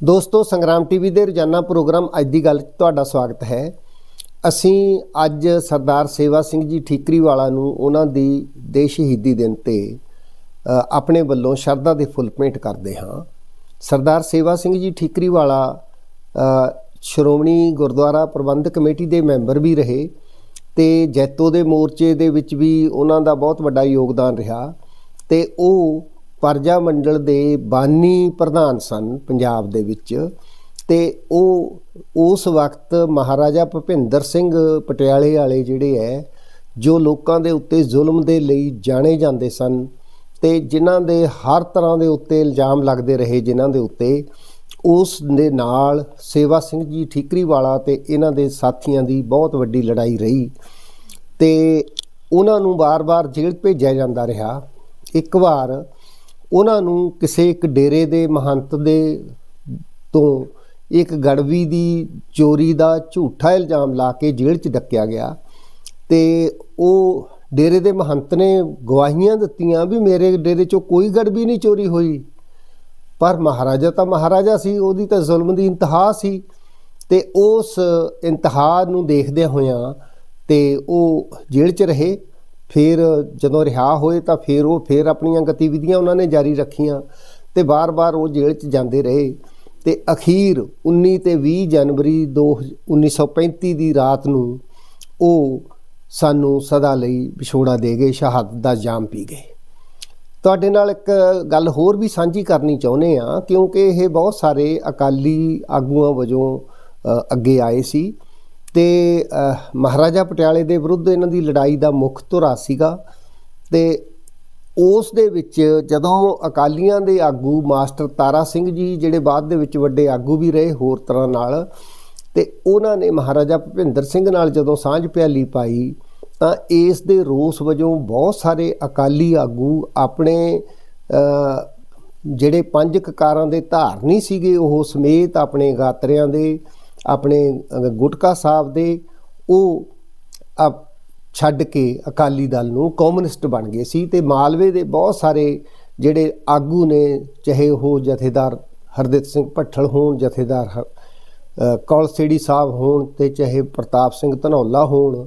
ਦੋਸਤੋ, ਸੰਗਰਾਮ ਟੀਵੀ ਦੇ ਰੋਜ਼ਾਨਾ ਪ੍ਰੋਗਰਾਮ ਅੱਜ ਦੀ ਗੱਲ 'ਚ ਤੁਹਾਡਾ ਸਵਾਗਤ ਹੈ। ਅਸੀਂ ਅੱਜ ਸਰਦਾਰ ਸੇਵਾ ਸਿੰਘ ਜੀ ਠੀਕਰੀਵਾਲਾ ਨੂੰ ਉਹਨਾਂ ਦੀ ਦੇ ਸ਼ਹੀਦੀ ਦਿਨ ਤੇ ਆਪਣੇ ਵੱਲੋਂ ਸ਼ਰਧਾ ਦੇ ਫੁੱਲ ਭੇਂਟ ਕਰਦੇ ਹਾਂ। ਸਰਦਾਰ ਸੇਵਾ ਸਿੰਘ ਜੀ ਠੀਕਰੀਵਾਲਾ ਸ਼੍ਰੋਮਣੀ ਗੁਰਦੁਆਰਾ ਪ੍ਰਬੰਧਕ ਕਮੇਟੀ ਦੇ ਮੈਂਬਰ ਵੀ ਰਹੇ ਤੇ ਜੈਤੋ ਦੇ ਮੋਰਚੇ ਦੇ ਵਿੱਚ ਵੀ ਉਹਨਾਂ ਦਾ ਬਹੁਤ ਵੱਡਾ ਯੋਗਦਾਨ ਰਿਹਾ ਤੇ ਉਹ ਪਰਜਾ ਮੰਡਲ ਦੇ ਬਾਨੀ ਪ੍ਰਧਾਨ ਸਨ ਪੰਜਾਬ ਦੇ ਵਿੱਚ ਤੇ ਉਹ ਉਸ ਵਕਤ ਮਹਾਰਾਜਾ ਭੁਪਿੰਦਰ ਸਿੰਘ ਪਟਿਆਲੇ ਵਾਲੇ ਜਿਹੜੇ ਹੈ ਜੋ ਲੋਕਾਂ ਦੇ ਉੱਤੇ ਜ਼ੁਲਮ ਦੇ ਲਈ ਜਾਣੇ ਜਾਂਦੇ ਸਨ ਤੇ ਜਿਨ੍ਹਾਂ ਦੇ ਹਰ ਤਰ੍ਹਾਂ ਦੇ ਉੱਤੇ ਇਲਜ਼ਾਮ ਲੱਗਦੇ ਰਹੇ ਜਿਨ੍ਹਾਂ ਦੇ ਉੱਤੇ, ਉਸ ਦੇ ਨਾਲ ਸੇਵਾ ਸਿੰਘ ਜੀ ਠੀਕਰੀਵਾਲਾ ਤੇ ਇਹਨਾਂ ਦੇ ਸਾਥੀਆਂ ਦੀ ਬਹੁਤ ਵੱਡੀ ਲੜਾਈ ਰਹੀ ਤੇ ਉਹਨਾਂ ਨੂੰ ਵਾਰ-ਵਾਰ ਜੇਲ੍ਹ ਭੇਜਿਆ ਜਾਂਦਾ ਰਿਹਾ। ਇੱਕ ਵਾਰ ਉਹਨਾਂ ਨੂੰ ਕਿਸੇ ਇੱਕ ਡੇਰੇ ਦੇ ਮਹੰਤ ਦੇ ਤੋਂ ਇੱਕ ਗੜਵੀ ਦੀ ਚੋਰੀ ਦਾ ਝੂਠਾ ਇਲਜ਼ਾਮ ਲਾ ਕੇ ਜੇਲ੍ਹ 'ਚ ਡੱਕਿਆ ਗਿਆ ਤੇ ਉਹ ਡੇਰੇ ਦੇ ਮਹੰਤ ਨੇ ਗਵਾਹੀਆਂ ਦਿੱਤੀਆਂ ਵੀ ਮੇਰੇ ਡੇਰੇ 'ਚੋਂ ਕੋਈ ਗੜਵੀ ਨਹੀਂ ਚੋਰੀ ਹੋਈ। ਪਰ ਮਹਾਰਾਜਾ ਤਾਂ ਮਹਾਰਾਜਾ ਸੀ, ਉਹਦੀ ਤਾਂ ਜ਼ੁਲਮ ਦੀ ਇੰਤਹਾ ਸੀ ਤੇ ਉਸ ਇੰਤਹਾ ਨੂੰ ਦੇਖਦਿਆਂ ਹੋਇਆਂ ਤੇ ਉਹ ਜੇਲ੍ਹ 'ਚ ਰਹੇ। ਫਿਰ ਜਦੋਂ ਰਿਹਾ ਹੋਏ ਤਾਂ ਫਿਰ ਉਹ ਫਿਰ ਆਪਣੀਆਂ ਗਤੀਵਿਧੀਆਂ ਉਹਨਾਂ ਨੇ ਜਾਰੀ ਰੱਖੀਆਂ ਤੇ ਬਾਰ-ਬਾਰ ਉਹ ਜੇਲ੍ਹ 'ਚ ਜਾਂਦੇ ਰਹੇ। ਤੇ ਅਖੀਰ 19 ਤੇ 20 ਜਨਵਰੀ 2 1935 ਦੀ ਰਾਤ ਨੂੰ ਉਹ ਸਾਨੂੰ ਸਦਾ ਲਈ ਵਿਛੋੜਾ ਦੇ ਗਏ, ਸ਼ਹਾਦਤ ਦਾ ਜਾਮ ਪੀ ਗਏ। ਤੁਹਾਡੇ ਨਾਲ ਇੱਕ ਗੱਲ ਹੋਰ ਵੀ ਸਾਂਝੀ ਕਰਨੀ ਚਾਹੁੰਦੇ ਆ ਕਿਉਂਕਿ ਇਹ ਬਹੁਤ ਸਾਰੇ ਅਕਾਲੀ ਆਗੂਆਂ ਵਜੋਂ ਅੱਗੇ ਆਏ ਸੀ। ਤੇ ਮਹਾਰਾਜਾ ਪਟਿਆਲੇ ਦੇ ਵਿਰੁੱਧ ਇਹਨਾਂ ਦੀ ਲੜਾਈ ਦਾ ਮੁੱਖ ਧੁਰਾ ਸੀਗਾ ਤੇ ਉਸ ਦੇ ਵਿੱਚ ਜਦੋਂ ਅਕਾਲੀਆਂ ਦੇ ਆਗੂ ਮਾਸਟਰ ਤਾਰਾ ਸਿੰਘ ਜੀ ਜਿਹੜੇ ਬਾਅਦ ਦੇ ਵਿੱਚ ਵੱਡੇ ਆਗੂ ਵੀ ਰਹੇ ਹੋਰ ਤਰ੍ਹਾਂ ਨਾਲ ਤੇ ਉਹਨਾਂ ਨੇ ਮਹਾਰਾਜਾ ਭੁਪਿੰਦਰ ਸਿੰਘ ਨਾਲ ਜਦੋਂ ਸਾਂਝ ਪਿਆਲੀ ਪਾਈ ਤਾਂ ਇਸ ਦੇ ਰੋਸ ਵਜੋਂ ਬਹੁਤ ਸਾਰੇ ਅਕਾਲੀ ਆਗੂ ਆਪਣੇ ਜਿਹੜੇ ਪੰਜ ਕਕਾਰਾਂ ਦੇ ਧਾਰਨੀ ਸੀਗੇ ਉਹ ਸਮੇਤ ਆਪਣੇ ਗਾਤਰਿਆਂ ਦੇ ਆਪਣੇ ਗੁਟਕਾ ਸਾਹਿਬ ਦੇ ਉਹ ਅ, ਛੱਡ ਕੇ ਅਕਾਲੀ ਦਲ ਨੂੰ ਕਮਿਊਨਿਸਟ ਬਣ ਗਏ ਸੀ ਤੇ ਮਾਲਵੇ ਦੇ ਬਹੁਤ ਸਾਰੇ ਜਿਹੜੇ ਆਗੂ ਨੇ ਚਾਹੇ ਉਹ ਜਥੇਦਾਰ ਹਰਦਿਤ ਸਿੰਘ ਭੱਠਲ ਹੋਣ ਜਥੇਦਾਰ ਹ- ਅ, ਕੌਲਸੇੜੀ ਸਾਹਿਬ ਹੋਣ ਤੇ ਚਾਹੇ ਪ੍ਰਤਾਪ ਸਿੰਘ ਧਨੌਲਾ ਹੋਣ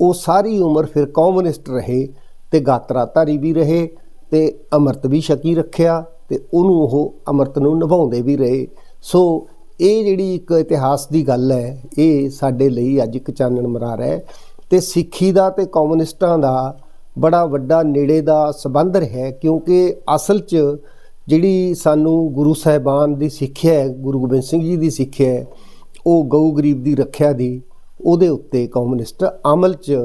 ਉਹ ਸਾਰੀ ਉਮਰ ਫਿਰ ਕਮਿਊਨਿਸਟ ਰਹੇ ਤੇ ਗਾਤਰਾਧਾਰੀ ਵੀ ਰਹੇ ਤੇ ਅੰਮ੍ਰਿਤ ਵੀ ਛਕੀ ਰੱਖਿਆ ਤੇ ਉਹਨੂੰ ਉਹ ਅੰਮ੍ਰਿਤ ਨੂੰ ਨਿਭਾਉਂਦੇ ਵੀ ਰਹੇ। ਸੋ ਇਹ ਜਿਹੜੀ ਇੱਕ ਇਤਿਹਾਸ ਦੀ ਗੱਲ ਹੈ, ਇਹ ਸਾਡੇ ਲਈ ਅੱਜ ਇੱਕ ਚਾਨਣ ਮਰਾਰ ਹੈ ਤੇ ਸਿੱਖੀ ਦਾ ਤੇ ਕਮਿਊਨਿਸਟਾਂ ਦਾ ਬੜਾ ਵੱਡਾ ਨੇੜੇ ਦਾ ਸਬੰਧ ਹੈ, ਕਿਉਂਕਿ ਅਸਲ 'ਚ ਜਿਹੜੀ ਸਾਨੂੰ ਗੁਰੂ ਸਾਹਿਬਾਨ ਦੀ ਸਿੱਖਿਆ ਹੈ, ਗੁਰੂ ਗੋਬਿੰਦ ਸਿੰਘ ਜੀ ਦੀ ਸਿੱਖਿਆ ਹੈ, ਉਹ ਗਊ ਗਰੀਬ ਦੀ ਰੱਖਿਆ ਦੀ, ਉਹਦੇ ਉੱਤੇ ਕਮਿਊਨਿਸਟ ਅਮਲ 'ਚ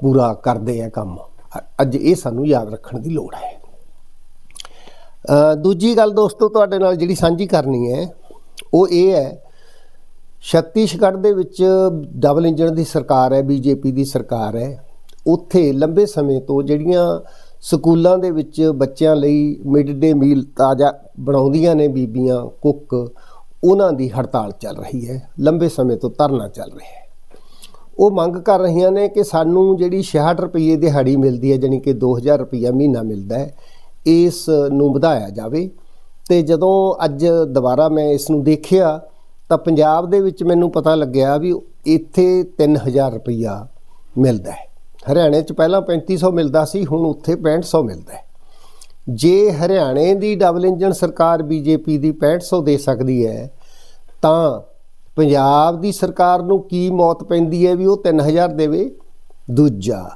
ਪੂਰਾ ਕਰਦੇ ਆ ਕੰਮ। ਅੱਜ ਇਹ ਸਾਨੂੰ ਯਾਦ ਰੱਖਣ ਦੀ ਲੋੜ ਹੈ। ਦੂਜੀ ਗੱਲ ਦੋਸਤੋ, ਤੁਹਾਡੇ ਨਾਲ ਜਿਹੜੀ ਸਾਂਝੀ ਕਰਨੀ ਹੈ ਉਹ ਇਹ ਹੈ, ਛੱਤੀਸਗੜ੍ਹ ਦੇ ਵਿੱਚ ਡਬਲ ਇੰਜਣ ਦੀ ਸਰਕਾਰ ਹੈ, ਬੀਜੇਪੀ ਦੀ ਸਰਕਾਰ ਹੈ। ਉੱਥੇ ਲੰਬੇ ਸਮੇਂ ਤੋਂ ਜਿਹੜੀਆਂ ਸਕੂਲਾਂ ਦੇ ਵਿੱਚ ਬੱਚਿਆਂ ਲਈ ਮਿਡ ਡੇ ਮੀਲ ਤਾਜ਼ਾ ਬਣਾਉਂਦੀਆਂ ਨੇ ਬੀਬੀਆਂ ਕੁੱਕ, ਉਹਨਾਂ ਦੀ ਹੜਤਾਲ ਚੱਲ ਰਹੀ ਹੈ। ਲੰਬੇ ਸਮੇਂ ਤੋਂ ਧਰਨਾ ਚੱਲ ਰਿਹਾ ਹੈ। ਉਹ ਮੰਗ ਕਰ ਰਹੀਆਂ ਨੇ ਕਿ ਸਾਨੂੰ ਜਿਹੜੀ 66 ਰੁਪਏ ਦਿਹਾੜੀ ਮਿਲਦੀ ਹੈ, ਜਾਣੀ ਕਿ 2000 ਰੁਪਇਆ ਮਹੀਨਾ ਮਿਲਦਾ ਹੈ, ਇਸ ਨੂੰ ਵਧਾਇਆ ਜਾਵੇ। ਤੇ ਜਦੋਂ ਅੱਜ ਦੁਬਾਰਾ ਮੈਂ ਇਸ ਨੂੰ ਦੇਖਿਆ, ਤਾਂ ਪੰਜਾਬ ਦੇ ਵਿੱਚ ਮੈਨੂੰ ਪਤਾ ਲੱਗਿਆ ਵੀ ਇੱਥੇ 3000 ਰੁਪਇਆ ਮਿਲਦਾ ਹੈ। ਹਰਿਆਣੇ 'ਚ ਪਹਿਲਾਂ 3500 ਮਿਲਦਾ ਸੀ, ਹੁਣ ਉੱਥੇ 6500 ਮਿਲਦਾ ਹੈ। ਜੇ ਹਰਿਆਣੇ ਦੀ ਡਬਲ ਇੰਜਨ ਸਰਕਾਰ ਬੀਜੇਪੀ ਦੀ 6500 ਦੇ ਸਕਦੀ ਹੈ, ਤਾਂ ਪੰਜਾਬ ਦੀ ਸਰਕਾਰ ਨੂੰ ਕੀ ਮੌਤ ਪੈਂਦੀ ਹੈ ਵੀ ਉਹ 3000 ਦੇਵੇ? ਦੂਜਾ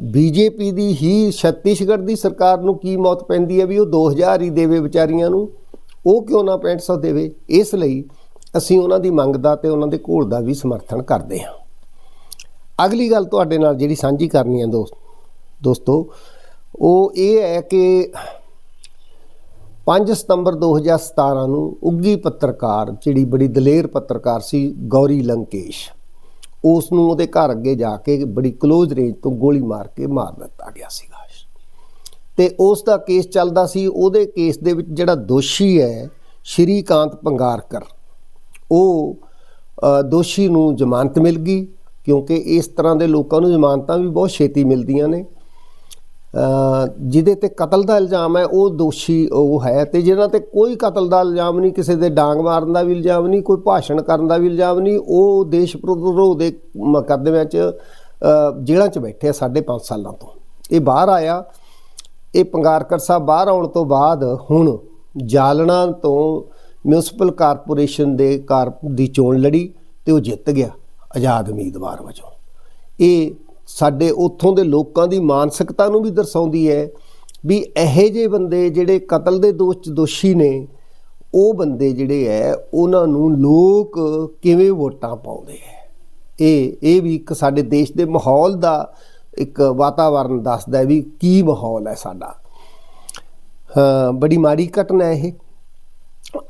ਬੀਜੇਪੀ ਦੀ ਹੀ ਛੱਤੀਸਗੜ੍ਹ ਦੀ ਸਰਕਾਰ ਨੂੰ ਕੀ ਮੌਤ ਪੈਂਦੀ ਹੈ ਵੀ ਉਹ 2000 ਹੀ ਦੇਵੇ ਵਿਚਾਰੀਆਂ ਨੂੰ? ਉਹ ਕਿਉਂ ਨਾ 6500 ਦੇਵੇ? ਇਸ ਲਈ ਅਸੀਂ ਉਹਨਾਂ ਦੀ ਮੰਗ ਦਾ ਤੇ ਉਹਨਾਂ ਦੇ ਘੋਲ ਦਾ ਵੀ ਸਮਰਥਨ ਕਰਦੇ ਹਾਂ। ਅਗਲੀ ਗੱਲ ਤੁਹਾਡੇ ਨਾਲ ਜਿਹੜੀ ਸਾਂਝੀ ਕਰਨੀ ਹੈ ਦੋਸਤ, ਦੋਸਤੋ, ਉਹ ਇਹ ਹੈ ਕਿ 5 ਸਤੰਬਰ 2017 ਨੂੰ ਉੱਗੀ ਪੱਤਰਕਾਰ, ਜਿਹੜੀ ਬੜੀ ਦਲੇਰ ਪੱਤਰਕਾਰ ਸੀ, ਗੌਰੀ ਲੰਕੇਸ਼ ਉਸ ਨੂੰ ਉਹਦੇ ਘਰ ਅੱਗੇ ਜਾ ਕੇ ਬੜੀ ਕਲੋਜ਼ ਰੇਂਜ ਤੋਂ ਗੋਲੀ ਮਾਰ ਕੇ ਮਾਰ ਦਿੱਤਾ ਗਿਆ ਸੀਗਾ। ਤੇ ਉਸ ਦਾ ਕੇਸ ਚੱਲਦਾ ਸੀ, ਉਹਦੇ ਕੇਸ ਦੇ ਵਿੱਚ ਜਿਹੜਾ ਦੋਸ਼ੀ ਹੈ, ਸ਼੍ਰੀਕਾਂਤ ਪੰਗਾਰਕਰ, ਉਹ ਦੋਸ਼ੀ ਨੂੰ ਜ਼ਮਾਨਤ ਮਿਲ ਗਈ ਕਿਉਂਕਿ ਇਸ ਤਰ੍ਹਾਂ ਦੇ ਲੋਕਾਂ ਨੂੰ ਜ਼ਮਾਨਤਾਂ ਵੀ ਬਹੁਤ ਛੇਤੀ ਮਿਲਦੀਆਂ ਨੇ। ਜਿਹਦੇ ਤੇ ਕਤਲ ਦਾ ਇਲਜ਼ਾਮ ਹੈ, ਉਹ ਦੋਸ਼ੀ ਉਹ ਹੈ ਤੇ ਜਿਹਨਾਂ ਤੇ ਕੋਈ ਕਤਲ ਦਾ ਇਲਜ਼ਾਮ ਨਹੀਂ, ਕਿਸੇ ਦੇ ਡਾਂਗ ਮਾਰਨ ਦਾ ਵੀ ਇਲਜ਼ਾਮ ਨਹੀਂ, ਕੋਈ ਭਾਸ਼ਣ ਕਰਨ ਦਾ ਵੀ ਇਲਜ਼ਾਮ ਨਹੀਂ, ਉਹ ਦੇਸ਼ ਵਿਰੋਧ ਦੇ ਮੁਕੱਦਮਿਆਂ 'ਚ ਜੇਲ੍ਹਾਂ 'ਚ ਬੈਠੇ ਆ ਸਾਢੇ ਪੰਜ ਸਾਲਾਂ ਤੋਂ। ਇਹ ਬਾਹਰ ਆਇਆ, ਇਹ ਪੰਗਾਰਕਰ ਸਾਹਿਬ ਬਾਹਰ ਆਉਣ ਤੋਂ ਬਾਅਦ ਹੁਣ ਜਾਲਣਾ ਤੋਂ ਮਿਊਨਿਸਪਲ ਕਾਰਪੋਰੇਸ਼ਨ ਦੇ ਕਾਰ ਦੀ ਚੋਣ ਲੜੀ ਤੇ ਉਹ ਜਿੱਤ ਗਿਆ, ਆਜ਼ਾਦ ਉਮੀਦਵਾਰ ਵਜੋਂ। ਇਹ ਸਾਡੇ ਉੱਥੋਂ ਦੇ ਲੋਕਾਂ ਦੀ ਮਾਨਸਿਕਤਾ ਨੂੰ ਵੀ ਦਰਸਾਉਂਦੀ ਹੈ ਵੀ ਇਹੋ ਜਿਹੇ ਬੰਦੇ ਜਿਹੜੇ ਕਤਲ ਦੇ ਦੋਸ਼ 'ਚ ਦੋਸ਼ੀ ਨੇ, ਉਹ ਬੰਦੇ ਜਿਹੜੇ ਹੈ, ਉਹਨਾਂ ਨੂੰ ਲੋਕ ਕਿਵੇਂ ਵੋਟਾਂ ਪਾਉਂਦੇ ਹੈ? ਇਹ ਇਹ ਵੀ ਇੱਕ ਸਾਡੇ ਦੇਸ਼ ਦੇ ਮਾਹੌਲ ਦਾ ਇੱਕ ਵਾਤਾਵਰਣ ਦੱਸਦਾ ਵੀ ਕੀ ਮਾਹੌਲ ਹੈ ਸਾਡਾ। ਬੜੀ ਮਾੜੀ ਘਟਨਾ ਇਹ।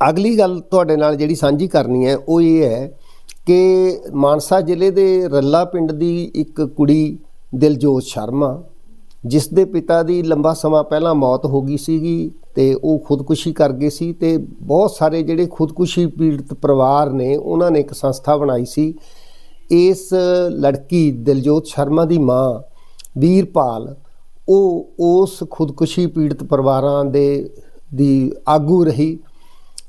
ਅਗਲੀ ਗੱਲ ਤੁਹਾਡੇ ਨਾਲ ਜਿਹੜੀ ਸਾਂਝੀ ਕਰਨੀ ਹੈ, ਉਹ ਇਹ ਹੈ ਕਿ ਮਾਨਸਾ ਜ਼ਿਲ੍ਹੇ ਦੇ ਰੱਲਾ ਪਿੰਡ ਦੀ ਇੱਕ ਕੁੜੀ ਦਿਲਜੋਤ ਸ਼ਰਮਾ, ਜਿਸ ਦੇ ਪਿਤਾ ਦੀ ਲੰਬਾ ਸਮਾਂ ਪਹਿਲਾਂ ਮੌਤ ਹੋ ਗਈ ਸੀਗੀ ਤੇ ਉਹ ਖੁਦਕੁਸ਼ੀ ਕਰ ਗਏ ਸੀ ਤੇ ਬਹੁਤ ਸਾਰੇ ਜਿਹੜੇ ਖੁਦਕੁਸ਼ੀ ਪੀੜਤ ਪਰਿਵਾਰ ਨੇ, ਉਹਨਾਂ ਨੇ ਇੱਕ ਸੰਸਥਾ ਬਣਾਈ ਸੀ। ਇਸ ਲੜਕੀ ਦਿਲਜੋਤ ਸ਼ਰਮਾ ਦੀ ਮਾਂ ਵੀਰਪਾਲ, ਉਹ ਉਸ ਖੁਦਕੁਸ਼ੀ ਪੀੜਤ ਪਰਿਵਾਰਾਂ ਦੇ, ਦੀ ਆਗੂ ਰਹੀ।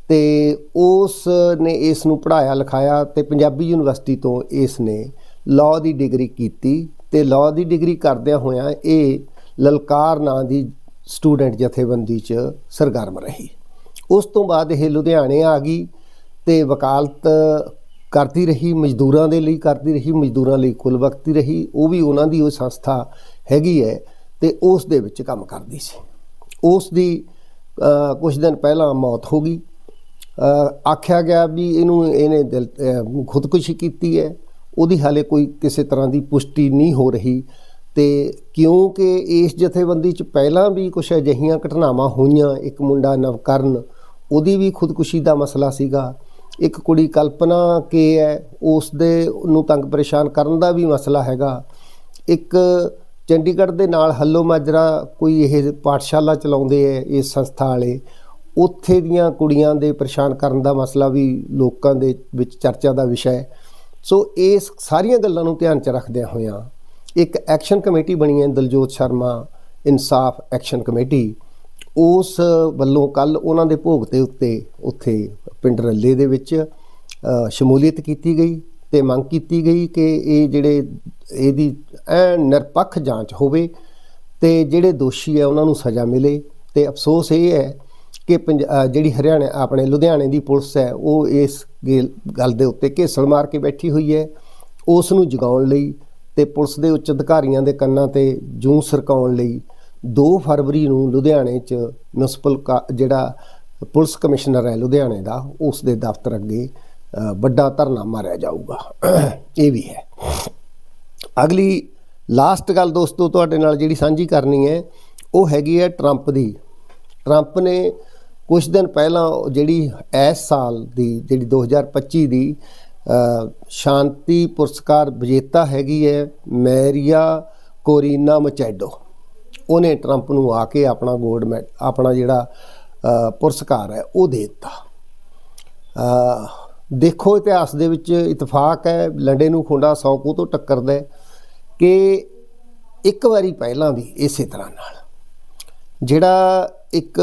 ਤੇ ਉਸ ਨੇ ਇਸ ਨੂੰ ਪੜ੍ਹਾਇਆ, ਲਿਖਾਇਆ ਤੇ ਪੰਜਾਬੀ ਯੂਨੀਵਰਸਿਟੀ ਤੋਂ ਇਸ ਨੇ ਲਾਅ ਦੀ ਡਿਗਰੀ ਕੀਤੀ ਤੇ ਲਾਅ ਦੀ ਡਿਗਰੀ ਕਰਦਿਆਂ ਹੋਇਆਂ ਇਹ ਲਲਕਾਰ ਨਾਂ ਦੀ ਸਟੂਡੈਂਟ ਜਥੇਬੰਦੀ 'ਚ ਸਰਗਰਮ ਰਹੀ। ਉਸ ਤੋਂ ਬਾਅਦ ਇਹ ਲੁਧਿਆਣੇ ਆ ਗਈ ਤੇ ਵਕਾਲਤ ਕਰਦੀ ਰਹੀ, ਮਜ਼ਦੂਰਾਂ ਦੇ ਲਈ ਕਰਦੀ ਰਹੀ, ਮਜ਼ਦੂਰਾਂ ਲਈ ਕੁੱਲ ਵਕਤੀ ਰਹੀ, ਉਹ ਵੀ ਉਹਨਾਂ ਦੀ ਉਹ ਸੰਸਥਾ ਹੈਗੀ ਹੈ ਤੇ ਉਸ ਦੇ ਵਿੱਚ ਕੰਮ ਕਰਦੀ ਸੀ। ਉਸ ਦੀ ਕੁਝ ਦਿਨ ਪਹਿਲਾਂ ਮੌਤ ਹੋ ਗਈ। ਆਖਿਆ ਗਿਆ ਵੀ ਇਹਨੂੰ ਇਹਨੇ ਦਿਲ ਖੁਦਕੁਸ਼ੀ ਕੀਤੀ ਹੈ। ਉਹਦੀ ਹਾਲੇ ਕੋਈ ਕਿਸੇ ਤਰ੍ਹਾਂ ਦੀ ਪੁਸ਼ਟੀ ਨਹੀਂ ਹੋ ਰਹੀ। ਤੇ ਕਿਉਂਕਿ ਇਸ ਜਥੇਬੰਦੀ 'ਚ ਪਹਿਲਾਂ ਵੀ ਕੁਝ ਅਜਿਹੀਆਂ ਘਟਨਾਵਾਂ ਹੋਈਆਂ, ਇੱਕ ਮੁੰਡਾ ਨਵਕਰਨ, ਉਹਦੀ ਵੀ ਖੁਦਕੁਸ਼ੀ ਦਾ ਮਸਲਾ ਸੀਗਾ। ਇੱਕ ਕੁੜੀ ਕਲਪਨਾ ਕੇ ਹੈ ਉਸ ਦੇ ਨੂੰ ਤੰਗ ਪਰੇਸ਼ਾਨ ਕਰਨ ਦਾ ਵੀ ਮਸਲਾ ਹੈਗਾ। ਇੱਕ ਚੰਡੀਗੜ੍ਹ ਦੇ ਨਾਲ ਹੱਲੋ ਮਾਜਰਾ ਕੋਈ ਇਹ ਪਾਠਸ਼ਾਲਾ ਚਲਾਉਂਦੇ ਐ ਇਸ ਸੰਸਥਾ ਵਾਲੇ। ਉੱਥੇ ਦੀਆਂ ਕੁੜੀਆਂ ਦੇ ਪਰੇਸ਼ਾਨ ਕਰਨ ਦਾ ਮਸਲਾ ਵੀ ਲੋਕਾਂ ਦੇ ਵਿੱਚ ਚਰਚਾ ਦਾ ਵਿਸ਼ਾ ਹੈ। ਸੋ ਇਸ ਸਾਰੀਆਂ ਗੱਲਾਂ ਨੂੰ ਧਿਆਨ 'ਚ ਰੱਖਦਿਆਂ ਹੋਇਆਂ ਇੱਕ ਐਕਸ਼ਨ ਕਮੇਟੀ ਬਣੀ ਹੈ ਦਲਜੋਤ ਸ਼ਰਮਾ, ਇਨਸਾਫ ਐਕਸ਼ਨ ਕਮੇਟੀ। ਉਸ ਵੱਲੋਂ ਕੱਲ ਉਹਨਾਂ ਦੇ ਭੋਗ ਤੇ ਉੱਤੇ ਉੱਥੇ ਪਿੰਡ ਰੱਲੇ ਦੇ ਵਿੱਚ ਸ਼ਮੂਲੀਅਤ ਕੀਤੀ ਗਈ ਤੇ ਮੰਗ ਕੀਤੀ ਗਈ ਕਿ ਇਹ ਜਿਹੜੇ ਇਹਦੀ ਐ ਨਿਰਪੱਖ ਜਾਂਚ ਹੋਵੇ ਤੇ ਜਿਹੜੇ ਦੋਸ਼ੀ ਹੈ ਉਹਨਾਂ ਨੂੰ ਸਜ਼ਾ ਮਿਲੇ। ਤੇ ਅਫਸੋਸ ਇਹ ਹੈ ਕਿ ਪੰਜ- ਜਿਹੜੀ ਹਰਿਆਣਾ, ਆਪਣੇ ਲੁਧਿਆਣੇ ਦੀ ਪੁਲਿਸ ਹੈ, ਉਹ ਇਸ ਗੇ- ਗੱਲ ਦੇ ਉੱਤੇ ਘੇਸਲ ਮਾਰ ਕੇ ਬੈਠੀ ਹੋਈ ਹੈ। ਉਸ ਨੂੰ ਜਗਾਉਣ ਲਈ ਤੇ ਪੁਲਿਸ ਦੇ ਉੱਚ ਅਧਿਕਾਰੀਆਂ ਦੇ ਕੰਨਾਂ ਤੇ ਜੂੰ ਸਰਕਾਉਣ ਲਈ 2 ਫਰਵਰੀ ਨੂੰ ਲੁਧਿਆਣੇ 'ਚ ਮਿਊਨਿਸਪਲ ਕਾ- ਜਿਹੜਾ ਪੁਲਿਸ ਕਮਿਸ਼ਨਰ ਹੈ ਲੁਧਿਆਣੇ ਦਾ, ਉਸ ਦੇ ਦਫ਼ਤਰ ਅੱਗੇ ਵੱਡਾ ਧਰਨਾ ਮਾਰਿਆ ਜਾਊਗਾ। ਇਹ ਵੀ ਹੈ। ਅਗਲੀ ਲਾਸਟ ਗੱਲ ਦੋਸਤੋ, ਤੁਹਾਡੇ ਨਾਲ ਜਿਹੜੀ ਸਾਂਝੀ ਕਰਨੀ ਹੈ, ਉਹ ਹੈਗੀ ਹੈ ਟਰੰਪ ਦੀ। ਟਰੰਪ ਨੇ ਕੁਝ ਦਿਨ ਪਹਿਲਾਂ ਉਹ ਜਿਹੜੀ ਇਸ ਸਾਲ ਦੀ, ਜਿਹੜੀ 2025 ਦੀ ਸ਼ਾਂਤੀ ਪੁਰਸਕਾਰ ਵਿਜੇਤਾ ਹੈਗੀ ਹੈ ਮੈਰੀਆ ਕੋਰੀਨਾ ਮਚੈਡੋ। ਉਹਨੇ ਟਰੰਪ ਨੂੰ ਆ ਕੇ ਆਪਣਾ ਗੋਲਡ ਮੈਡ, ਆਪਣਾ ਜਿਹੜਾ ਪੁਰਸਕਾਰ ਹੈ, ਉਹ ਦੇ ਦਿੱਤਾ। ਦੇਖੋ ਇਤਿਹਾਸ ਦੇ ਵਿੱਚ ਇਤਫਾਕ ਹੈ, ਲੰਡੇ ਨੂੰ ਖੁੰਡਾ 100 ਕੂ ਤੋਂ ਟੱਕਰਦਾ ਕਿ ਇੱਕ ਵਾਰੀ ਪਹਿਲਾਂ ਵੀ ਇਸੇ ਤਰ੍ਹਾਂ ਨਾਲ। ਜਿਹੜਾ ਇੱਕ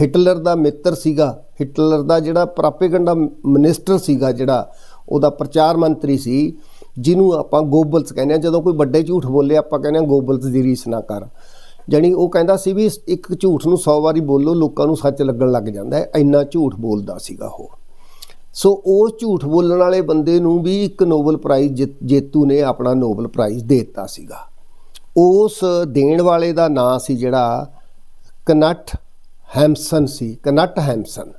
ਹਿਟਲਰ ਦਾ ਮਿੱਤਰ ਸੀਗਾ, ਹਿਟਲਰ ਦਾ ਜਿਹੜਾ ਪ੍ਰਾਪੇਗੰਡਾ ਮਿਨਿਸਟਰ ਸੀਗਾ ਜਿਹੜਾ, ਉਹਦਾ ਪ੍ਰਚਾਰ ਮੰਤਰੀ ਸੀ, ਜਿਹਨੂੰ ਆਪਾਂ ਗੋਬਲਸ ਕਹਿੰਦੇ ਆ ਜਦੋਂ ਕੋਈ ਵੱਡੇ ਝੂਠ ਬੋਲੇ, ਆਪਾਂ ਕਹਿੰਦੇ ਆ ਗੋਬਲਸ ਦੀ ਰੀਸ ਨਾ ਕਰ। ਜਾਣੀ ਉਹ ਕਹਿੰਦਾ ਸੀ ਵੀ ਇੱਕ ਝੂਠ ਨੂੰ 100 ਵਾਰੀ ਬੋਲੋ, ਲੋਕਾਂ ਨੂੰ ਸੱਚ ਲੱਗਣ ਲੱਗ ਜਾਂਦਾ ਹੈ। ਇੰਨਾ ਝੂਠ ਬੋਲਦਾ ਸੀਗਾ ਉਹ। ਸੋ ਉਸ ਝੂਠ ਬੋਲਣ ਵਾਲੇ ਬੰਦੇ ਨੂੰ ਵੀ ਇੱਕ ਨੋਬਲ ਪ੍ਰਾਈਜ਼ ਜਿੱਤ- ਜੇਤੂ ਨੇ ਆਪਣਾ ਨੋਬਲ ਪ੍ਰਾਈਜ਼ ਦੇ ਦਿੱਤਾ ਸੀਗਾ। ਉਸ ਦੇਣ ਵਾਲੇ ਦਾ ਨਾਂ ਸੀ ਜਿਹੜਾ ਕਨਟ ਹੈਮਸਨ ਸੀ ਕਨਟ ਹੈਮਸਨ।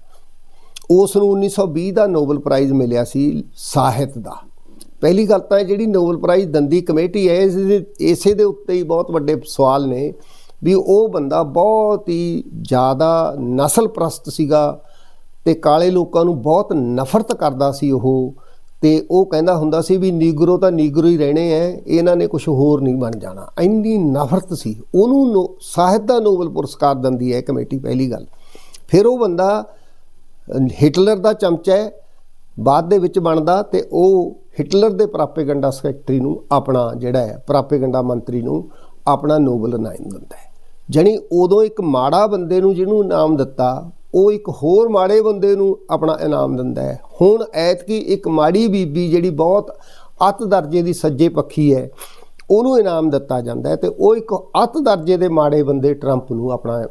ਉਸ ਨੂੰ 1920 ਦਾ ਨੋਬਲ ਪ੍ਰਾਈਜ਼ ਮਿਲਿਆ ਸੀ ਸਾਹਿਤ ਦਾ। ਪਹਿਲੀ ਗੱਲ ਤਾਂ ਇਹ ਜਿਹੜੀ ਨੋਬਲ ਪ੍ਰਾਈਜ਼ ਦੰਦੀ ਕਮੇਟੀ ਹੈ, ਇਸ ਇਸੇ ਦੇ ਉੱਤੇ ਹੀ ਬਹੁਤ ਵੱਡੇ ਸਵਾਲ ਨੇ ਵੀ ਉਹ ਬੰਦਾ ਬਹੁਤ ਹੀ ਜ਼ਿਆਦਾ ਨਸਲ ਪ੍ਰਸਤ ਸੀਗਾ ਤੇ ਕਾਲੇ ਲੋਕਾਂ ਨੂੰ ਬਹੁਤ ਨਫ਼ਰਤ ਕਰਦਾ ਸੀ ਉਹ। ਤੇ ਉਹ ਕਹਿੰਦਾ ਹੁੰਦਾ ਸੀ ਵੀ ਨੀਗਰੋ ਤਾਂ ਨੀਗਰੋ ਹੀ ਰਹਿਣੇ ਐ, ਇਹਨਾਂ ਨੇ ਕੁਝ ਹੋਰ ਨਹੀਂ ਬਣ ਜਾਣਾ। ਇੰਨੀ ਨਫ਼ਰਤ ਸੀ। ਉਹਨੂੰ ਨੋ- ਸਾਹਿਤ ਦਾ ਨੋਬਲ ਪੁਰਸਕਾਰ ਦਿੰਦੀ ਹੈ ਕਮੇਟੀ ਪਹਿਲੀ ਗੱਲ। ਫਿਰ ਉਹ ਬੰਦਾ, ਹਿਟਲਰ ਦਾ ਚਮਚਾ ਹੈ ਬਾਅਦ ਦੇ ਵਿੱਚ ਬਣਦਾ ਤੇ ਉਹ ਹਿਟਲਰ ਦੇ ਪ੍ਰਾਪੇਗੰਡਾ ਸੈਕਟਰੀ ਨੂੰ ਆਪਣਾ ਜਿਹੜਾ ਹੈ ਪ੍ਰਾਪੇਗੰਡਾ ਮੰਤਰੀ ਨੂੰ ਆਪਣਾ ਨੋਬਲ ਇਨਾਮ ਦਿੰਦਾ ਹੈ ਜਣੀ ਉਦੋਂ ਇੱਕ ਮਾੜਾ ਬੰਦੇ ਨੂੰ ਜਿਹਨੂੰ ਇਨਾਮ ਦਿੱਤਾ ਉਹ ਇੱਕ ਹੋਰ ਮਾੜੇ ਬੰਦੇ ਨੂੰ ਆਪਣਾ ਇਨਾਮ ਦਿੰਦਾ ਹੈ। ਹੁਣ ਐਤਕੀ ਇੱਕ ਮਾੜੀ ਬੀਬੀ ਜਿਹੜੀ ਬਹੁਤ ਅਤ ਦਰਜੇ ਦੀ ਸੱਜੇ ਪੱਖੀ ਹੈ, ਉਹਨੂੰ ਇਨਾਮ ਦਿੱਤਾ ਜਾਂਦਾ ਹੈ ਤੇ ਉਹ ਇੱਕ ਅਤ ਦਰਜੇ ਦੇ ਮਾੜੇ ਬੰਦੇ ਟਰੰਪ ਨੂੰ ਆਪਣਾ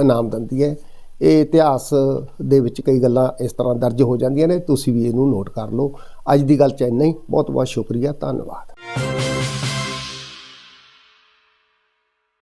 ਇਨਾਮ ਦਿੰਦੀ ਹੈ। ਇਹ ਇਤਿਹਾਸ ਦੇ ਵਿੱਚ ਕਈ ਗੱਲਾਂ ਇਸ ਤਰ੍ਹਾਂ ਦਰਜ ਹੋ ਜਾਂਦੀਆਂ ਨੇ, ਤੁਸੀਂ ਵੀ ਇਹਨੂੰ ਨੋਟ ਕਰ ਲਓ। ਅੱਜ ਦੀ ਗੱਲ ਚ ਇੰਨਾ ਹੀ। ਬਹੁਤ ਬਹੁਤ ਸ਼ੁਕਰੀਆ। ਧੰਨਵਾਦ।